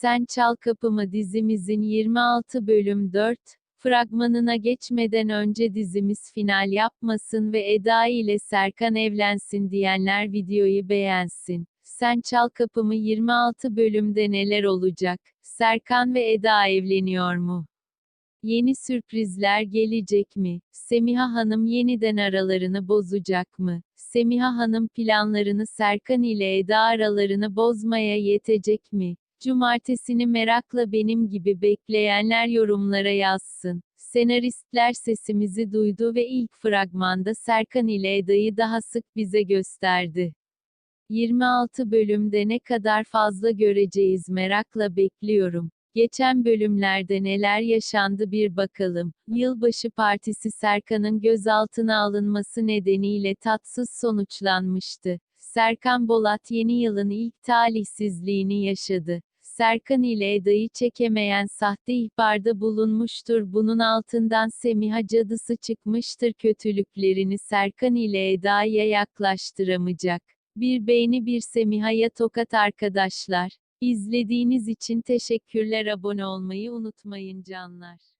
Sen Çal Kapımı dizimizin 26 bölüm 4 fragmanına geçmeden önce dizimiz final yapmasın ve Eda ile Serkan evlensin diyenler videoyu beğensin. Sen Çal Kapımı 26 bölümde neler olacak? Serkan ve Eda evleniyor mu? Yeni sürprizler gelecek mi? Semiha Hanım yeniden aralarını bozacak mı? Semiha Hanım planlarını Serkan ile Eda aralarını bozmaya yetecek mi? Cumartesini merakla benim gibi bekleyenler yorumlara yazsın. Senaristler sesimizi duydu ve ilk fragmanda Serkan ile Eda'yı daha sık bize gösterdi. 26 bölümde ne kadar fazla göreceğiz merakla bekliyorum. Geçen bölümlerde neler yaşandı bir bakalım. Yılbaşı partisi Serkan'ın gözaltına alınması nedeniyle tatsız sonuçlanmıştı. Serkan Bolat yeni yılın ilk talihsizliğini yaşadı. Serkan ile Eda'yı çekemeyen sahte ihbarda bulunmuştur. Bunun altından Semiha cadısı çıkmıştır. Kötülüklerini Serkan ile Eda'ya yaklaştıramayacak. Bir beğeni bir Semiha'ya tokat arkadaşlar. İzlediğiniz için teşekkürler abone olmayı unutmayın canlar.